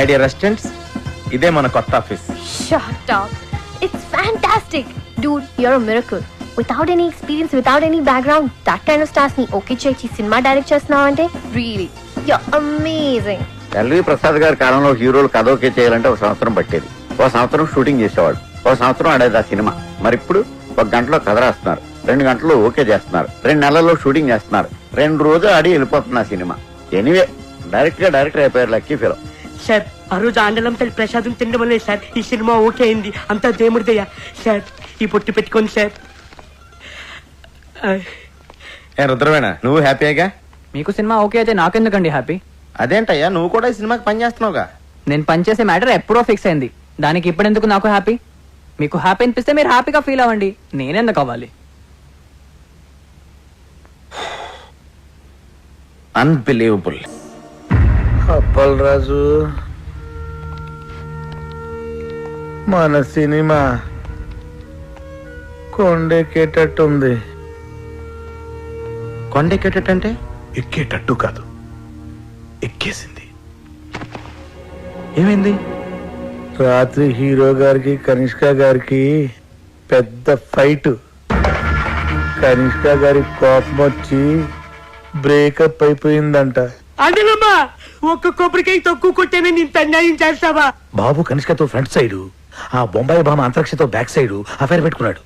My dear రెస్టెంట్స్ ఇదే మన కొత్త office Shut up. It's fantastic. Dude, you're a miracle. Without any experience, without any background, that kind of stars ని okay చేసి cinema direct చేస్తున్నావు అంటే really you're amazing. LV Prasad గారి కాలంలో హీరోలు కథ ఓకే చేయాలంటే ఒక సంవత్సరం పట్టేది. ఒక సంవత్సరం షూటింగ్ చేసేవాడు. ఒక సంవత్సరం ఆడేది ఆ సినిమా. మరి ఇప్పుడు ఒక గంటలో కథ రాస్తున్నారు. రెండు గంటల్లో ఓకే చేస్తున్నారు. రెండు నెలల్లో షూటింగ్ చేస్తున్నారు. రెండు రోజులు ఆడి వెళ్ళిపోతుంది ఆ సినిమా. ఎనీవే డైరెక్ట్గా డైరెక్టర్ అయిపోయారు లక్కీ ఫిలో. సార్ ఆ రోజు ఆండలం తల్లి ప్రసాదం తినడం వల్లే సార్ ఈ సినిమా ఓకే అయింది. అంతా దేవుడిదయ్యా. సార్ ఈ పొట్టు పెట్టుకోండి సార్. ఏ రుద్రవేణ నువ్వు హ్యాపీగా మీకు సినిమా ఓకే అయితే నాకెందుకండి హ్యాపీ? అదేంటయ్యా నువ్వు కూడా ఈ సినిమాకి పని చేస్తున్నావుగా? నేను పనిచేసే మ్యాటర్ ఎప్పుడో ఫిక్స్ అయింది. దానికి ఇప్పుడెందుకు నాకు హ్యాపీ? మీకు హ్యాపీ అనిపిస్తే మీరు హ్యాపీగా ఫీల్ అవ్వండి. నేనెందుకు అవ్వాలి? అన్బిలీవబుల్ అప్పలరాజు మన సినిమా కొండెక్కేటట్టుంది. కొండెక్కేటంటే ఎక్కేటట్టు కాదు. ఎక్కేసింది. ఏమైంది? రాత్రి హీరో గారికి కనిష్క గారికి పెద్ద ఫైట్. కనిష్క గారి కోపం వచ్చి బ్రేకప్ అయిపోయిందంట. ఒక్క కొబ్బరికాయ తక్కువ కొట్టానని ఇంత అన్యాయం చేస్తావా? బాబు కనిష్కతో ఫ్రంట్ సైడ్ ఆ బొంబాయి భామ అంతరిక్షతో బ్యాక్ సైడ్ అఫైర్ పెట్టుకున్నాడు.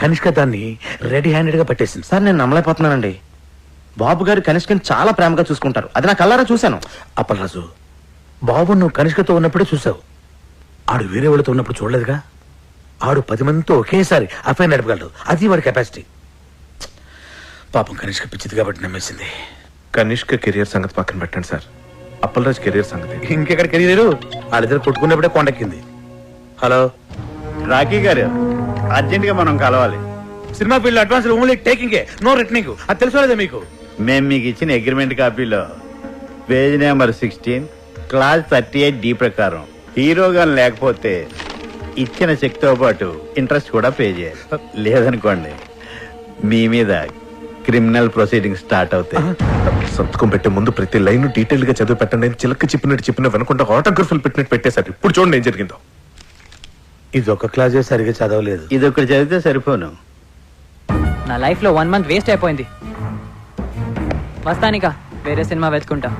కనిష్క దాన్ని రెడీ హ్యాండెడ్గా పట్టేసింది. సార్ నేను నమ్మలేకపోతున్నానండి. బాబు గారు కనిష్కని చాలా ప్రేమగా చూసుకుంటారు. అది నా కల్లారా చూశాను. అప్పలరాజు బాబు నువ్వు కనిష్కతో ఉన్నప్పుడే చూసావు ఆడు వేరే వాళ్ళతో ఉన్నప్పుడు చూడలేదుగా? ఆడు పది మందితో ఒకేసారి అఫైర్ నడపగలడు. అది వాడి కెపాసిటీ పాపం కనిష్క పిచ్చిది కాబట్టి నమ్మేసింది. కనిష్క కెరియర్ సంగతి పక్కన పెట్టండి సార్. అప్పలరాజ్ కెరియర్ సంగతి. ఇంకెక్కడ కెరీర్ వాళ్ళిద్దరు కొట్టుకున్నప్పుడే కొండెక్కింది. హలో? రాకీ గారు అర్జెంట్గా మనం కలవాలి. Cinema field advance only taking no returning అది తెలుసుకోలేదా మీకు? మేము మీకు ఇచ్చిన agreement కాపీలో. Page number sixteen clause thirty eight D ప్రకారం హీరోగా లేకపోతే ఇచ్చిన చెక్తో పాటు ఇంట్రెస్ట్ కూడా పే చేయాలి. లేదనుకోండి మీ మీద క్రిమినల్ ప్రొసీడింగ్ స్టార్ట్ అవుతాయి. సంతకం పెట్టే ముందు ప్రతి లైన్ డీటెయిల్గా చదివి పెట్టండి. అని చిలక చెప్పినట్టు చెప్పిన వెనకుండా ఆటోగ్రఫీలు పెట్టినట్టు పెట్టేశారు. ఇప్పుడు చూడండి ఏం జరిగిందో. ఇది ఒక క్లాసే సరిగా చదవలేదు. ఇది ఒకటి చదివితే సరిపోను. నా లైఫ్లో వన్ మంత్ వేస్ట్ అయిపోయింది. వస్తానిక వేరే సినిమా వెతుకుంటా.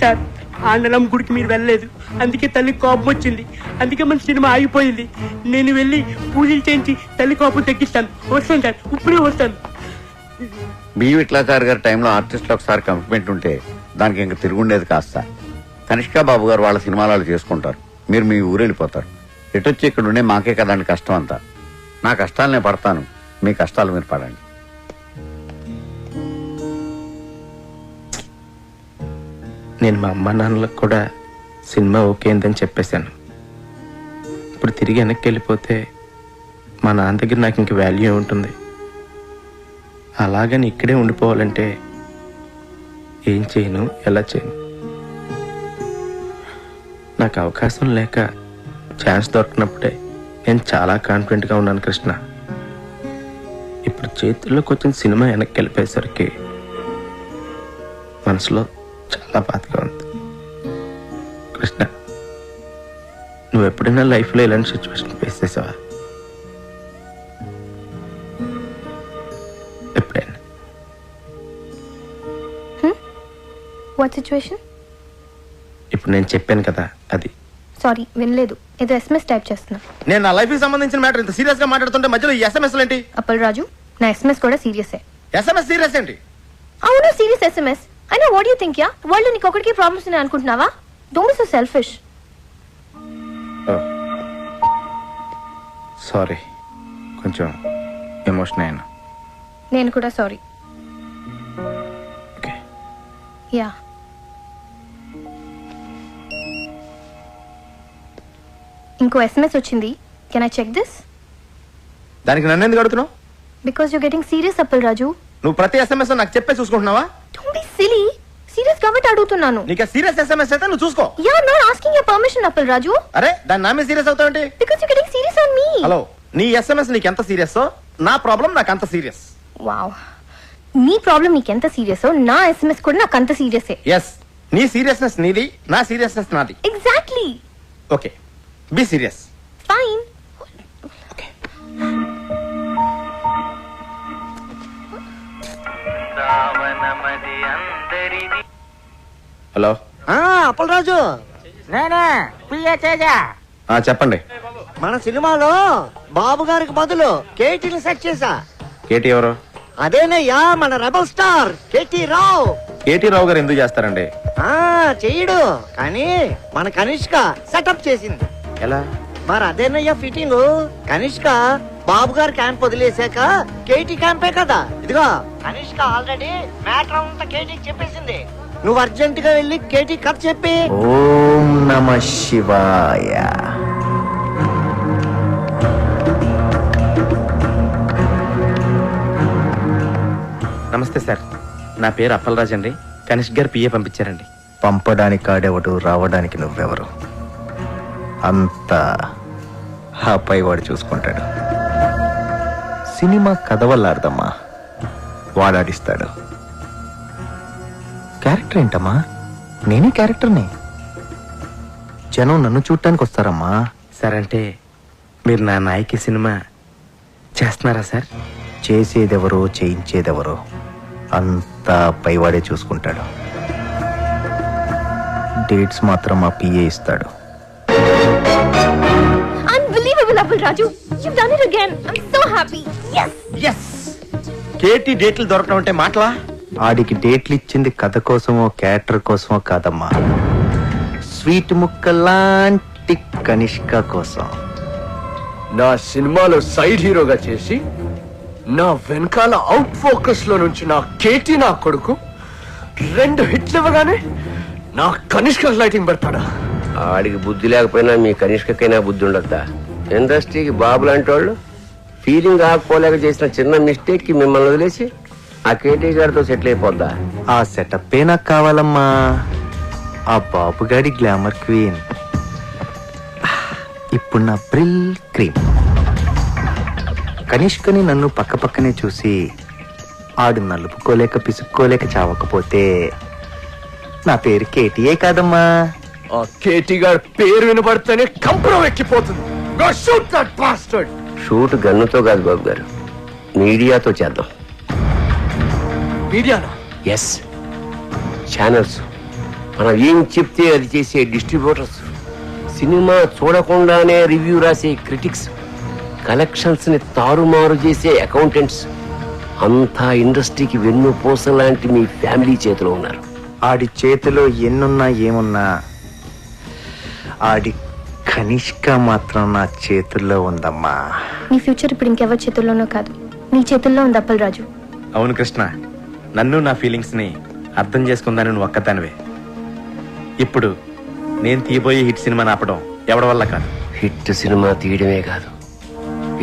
సార్ ఆండలం గుడికి మీరు వెళ్ళలేదు. అందుకే తల్లి కోపం వచ్చింది. అందుకే మన సినిమా ఆగిపోయింది. నేను వెళ్ళి పూజలు చేయించి తల్లి కోపం తగ్గిస్తాను. వస్తాను సార్ ఇప్పుడే వస్తాను. బి విట్లాచారి గారి టైంలో ఆర్టిస్ట్లో ఒకసారి కమిట్మెంట్ ఉంటే దానికి ఇంకా తిరుగుండేది కాస్త. కనిష్కా బాబు గారు వాళ్ళ సినిమాలు వాళ్ళు చేసుకుంటారు. మీరు మీ ఊరు వెళ్ళిపోతారు. ఎటొచ్చి ఇక్కడ ఉండే మాకే కదండి కష్టం అంతా. నా కష్టాలు నేను పడతాను. మీ కష్టాలు మీరు పడండి. నేను మా అమ్మ నాన్నలకు కూడా సినిమా ఓకే అయిందని చెప్పేశాను. ఇప్పుడు తిరిగి వెనక్కి వెళ్ళిపోతే మా నాన్న దగ్గర నాకు ఇంక వాల్యూ ఉంటుంది. అలాగని ఇక్కడే ఉండిపోవాలంటే ఏం చేయను ఎలా చేయను? నాకు అవకాశం లేక ఛాన్స్ దొరికినప్పుడే నేను చాలా కాన్ఫిడెంట్గా ఉన్నాను కృష్ణ. ఇప్పుడు చేతుల్లోకి వచ్చిన సినిమా వెనక్కి వెళ్ళిపోయేసరికి మనసులో చాలా బాధగా ఉంది. కృష్ణ నువ్వు ఎప్పుడైనా లైఫ్లో ఇలాంటి సిచ్యువేషన్ ఫేస్ చేసావా? వాట్ సిచ్యువేషన్ ఇప్పుడు నేను చెప్పాను కదా అది. సారీ వినలేదు. ఏదో ఎస్ఎంఎస్ టైప్ చేస్తున్నా. నేను నా లైఫ్ సంబంధించిన మ్యాటర్ ఇంత సీరియస్గా మాట్లాడుతుంటే మధ్యలో ఎస్ఎంఎస్ ఏంటి? అప్పల్ రాజు నా ఎస్ఎంఎస్ కూడా సీరియసే ఎస్ఎంఎస్ సీరియస్ ఏంటి? అవును సీరియస్ ఎస్ఎంఎస్ అయినా what you think yeah world నీకు ఒకటికి ప్రాబ్లమ్స్ ఉన్నాయి అనుకుంటున్నావా? Don't be so selfish sorry కొంచెం ఎమోషన్ అయినా. నేను కూడా సారీ యా. ఇంకో ఎస్ఎంఎస్ వచ్చింది. కెన్ ఐ చెక్ దిస్ దానికి నన్ను ఎందుకు అడుగుతున్నావు? Because you getting serious Appal Raju నువ్వు ప్రతి ఎస్ఎంఎస్ నాకు చెప్పే చూసుకుంటున్నావా? డోంట్ బి సిలీ సీరియస్ కాబట్టి అడుగుతున్నాను. నీకు సీరియస్ ఎస్ఎంఎస్ అయితే నువ్వు చూసుకో. You're not asking your permission Appal Raju అరే దాని నా మీద serious అవుతావేంటి because you getting serious on me hello నీ ఎస్ఎంఎస్ నీకు ఎంత సీరియస్ నా ప్రాబ్లం నాకు అంత సీరియస్ వావ్ నీ ప్రాబ్లం నీకెంత సీరియస్ నా ఎస్ఎంఎస్ కూడా నాకు అంత సీరియసే ఎస్ నీ సీరియస్నెస్ నీది నా సీరియస్నెస్ నాది. Exactly okay be serious fine hello Appalaraju. నేనే పిఏ తేజ. ఆ, చెప్పండి. మన సినిమాలో బాబు గారికి బదులు కేటీని సెట్ చేశా. కేటీ ఎవరు? అదేనయ్యా మన rebel star KT Rao. KT Rao గారు ఎందుకు చేస్తారండి? ఆ చెయ్యడు. కానీ మన కనిష్క సెటప్ చేసింది. ఎలా? మరి అదేనయ్యా ఫిట్టింగ్ కనిష్క బాబు గారి క్యాంప్ వదిలేశాక కేటీ క్యాంపే కదా? ఇదిగో కనిష్క ఆల్రెడీ మ్యాటర్ అంతా కేటీకి చెప్పేసింది. నువ్వు అర్జెంట్గా వెళ్ళి కేటీ కథ చెప్పి. ఓం నమ శివాయ. నమస్తే సార్. నా పేరు అప్పలరాజ్ అండి. కనిష్ గారు పిఏ పంపించారండి. పంపడానికి ఆడేవాడు రావడానికి నువ్వెవరు? అంతా ఆ పైవాడు చూసుకుంటాడు. సినిమా కథ వల్ల అర్థమ్మా వాడాడిస్తాడు. క్యారెక్టర్ ఏంటమ్మా? నేనే క్యారెక్టర్ని. జనం నన్ను చూడటానికి వస్తారమ్మా సార్ అంటే మీరు నా నాయకి సినిమా చేస్తున్నారా సార్? చేసేదెవరో చేయించేదెవరో అంతా పైవాడే చూసుకుంటాడు. డేట్స్ మాత్రం మా పిఏ ఇస్తాడు. Unbelievable Appal Raju you done it again I'm so happy yes. Yes KT డేట్లు దొరకడం అంటే మాటలా? ఆడికి డేట్లు ఇచ్చింది కథ కోసమో క్యారెక్టర్ కోసమో కాదమ్మా. స్వీట్ ముక్కలాంటి కనిష్క కోసం. నా సినిమాలో సైడ్ హీరోగా చేసి నా వెనకాల అవుట్ ఫోకస్లో నుంచి నా కేటీ నా కొడుకు రెండు హిట్లు ఇవ్వగానే నా కనిష్క లైటింగ్ పెడతాడా. ఆడికి బుద్ధి లేకపోయినా మీ కనిష్కకైనా బుద్ధి ఉండద్దా? ఇండస్ట్రీకి బాబు లాంటి వాళ్ళు ఫీలింగ్ ఆకపోలేక చేసిన చిన్న మిస్టేక్కి మిమ్మల్ని వదిలేసి ఆ కేటీ గారితో సెటిల్ అయిపోద్దా? ఆ సెటప్ నాకు కావాలమ్మా? ఆ బాబుగాడి గ్లామర్ క్వీన్ ఇప్పుడు నా బ్రిల్ క్రీమ్. కనిష్కని నన్ను పక్క పక్కనే చూసి ఆడు నలుపుకోలేక పిసుక్కోలేక చావకపోతే నా పేరు కేటీఏ కాదమ్మా. ఆ కేటీ గారి పేరు వినబడితేనే కంపరం ఎక్కిపోతుంది. Go shoot that bastard! Shoot గన్నుతో కాదు బాబు గారు. మీడియాతో చేద్దాం. మీడియానా? ఎస్ ఛానల్స్ మనం ఏం చెప్తే అది చేసే డిస్ట్రిబ్యూటర్స్ సినిమా చూడకుండానే రివ్యూ రాసే క్రిటిక్స్ కలెక్షన్స్ని తారుమారు చేసే అకౌంటెంట్స్ అంతా ఇండస్ట్రీకి వెన్నుపూస లాంటి మీ ఫ్యామిలీ చేతిలో ఉన్నారు. ఆడి చేతిలో ఎన్నున్నా ఏమున్నా ఆడి కనిష్క మాత్రం నా చేతుల్లో ఉందమ్మా. నీ ఫ్యూచర్ ఇప్పుడు ఇంకెవరి చేతుల్లోనో కాదు. నీ చేతుల్లో ఉంది అప్పల్ రాజు అవును కృష్ణ నన్ను నా ఫీలింగ్స్ని అర్థం చేసుకుందాని నువ్వు ఒక్కదానివే. ఇప్పుడు నేను తీయబోయే హిట్ సినిమా ఆపడం ఎవడి వల్ల కాదు. హిట్ సినిమా తీయడమే కాదు.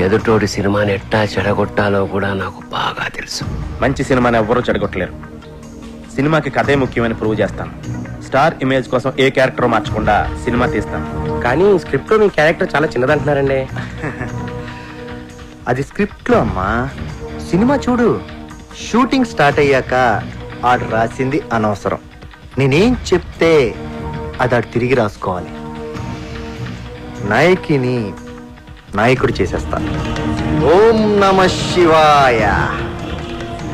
ఎదుటోడి సినిమాని ఎట్టా చెడగొట్టాలో కూడా నాకు బాగా తెలుసు. మంచి సినిమాని ఎవ్వరూ చెడగొట్టలేరు. సినిమాకి కథే ముఖ్యమని ప్రూవ్ చేస్తాను. స్టార్ ఇమేజ్ కోసం ఏ క్యారెక్టర్ మార్చకుండా సినిమా తీస్తాను. కానీ స్క్రిప్ట్లో మీ క్యారెక్టర్ చాలా చిన్నదంటున్నారండి. అది స్క్రిప్ట్లో అమ్మా. సినిమా చూడు. షూటింగ్ స్టార్ట్ అయ్యాక ఆడు రాసింది అనవసరం. నేనేం చెప్తే అది ఆడు తిరిగి రాసుకోవాలి. నాయకిని నాయకుడు చేసేస్తా. ఓం నమ శివాయ.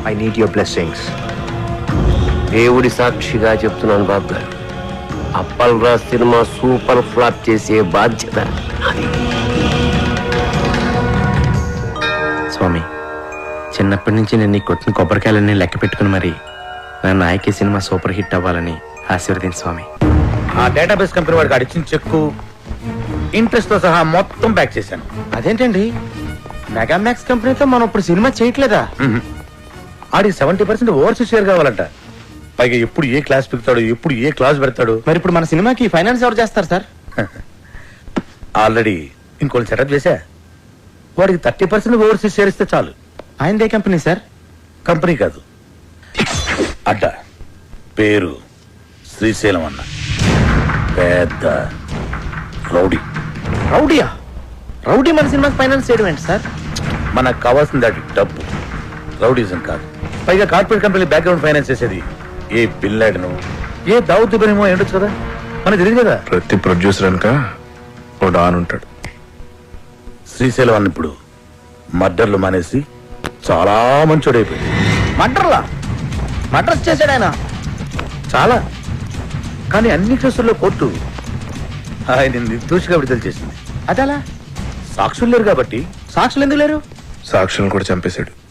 ఐ నీడ్ యువర్ బ్లెస్సింగ్స్ దేవుడి సాక్షిగా చెప్తున్నాను బాబు. గారు Appal Raj cinema super flop చేసే బాధ్యత. స్వామి చిన్నప్పటి నుంచి నేను నీ కొట్టిన కొబ్బరికాయలన్నీ లెక్క పెట్టుకుని మరి నా నాయకి సినిమా సూపర్ హిట్ అవ్వాలని ఆశీర్వదించు స్వామి. ఆ డేటాబేస్ కంపెనీ వాడికి అడిచిన చెక్కు ఇంట్రెస్ట్తో సహా మొత్తం బ్యాక్ చేశాను. అదేంటండి? మెగామాక్స్ కంపెనీతో మనం ఇప్పుడు సినిమా చేయట్లేదా? ఆడికి సెవెంటీ పర్సెంట్ ఓవర్సీస్ షేర్ కావాలంట. పైగా ఎప్పుడు ఏ క్లాస్ పెడతాడు ఎప్పుడు ఏ క్లాస్ పెడతాడు. మరి ఇప్పుడు మన సినిమాకి ఫైనాన్స్ ఎవరు చేస్తారు సార్? ఆల్రెడీ ఇంకోటి సెటప్ చేశా. వాడికి థర్టీ పర్సెంట్ ఓవర్సీస్ షేర్ ఇస్తే చాలు. ఆయనదే కంపెనీ సార్? కంపెనీ కాదు. అడ్డ. పేరు శ్రీశైలం అన్న. పెద్ద రౌడీ. రౌడీయా? రౌడీ మన సినిమాకి ఫైనాన్స్ చేయడం ఏంటి సార్? మనకు కావాల్సింది అది డబ్బు. రౌడీజం కాదు. పైగా కార్పొరేట్ కంపెనీ బ్యాక్గ్రౌండ్ ఫైనాన్స్ చేసేది ఏ బిల్లాడను. ఏ ఇబ్రహీమో ఏంటొచ్చు కదా? మనకు తెలియదు కదా? ప్రతి ప్రొడ్యూసర్ అనక డాన్ ఉంటాడు. శ్రీశైలం అన్న ఇప్పుడు మర్డర్లు మానేసి చాలా మంచోడైపోయాడు మర్డర్లా? మర్డర్స్ చేశాడు ఆయన. చాలా? కానీ అన్ని కేసుల్లో కోర్టు ఆయన నిర్దోషిగా విడుదల చేసింది. అదలా? సాక్షులు లేరు కాబట్టి. సాక్షులు ఎందుకు లేరు? సాక్షులను కూడా చంపేశాడు.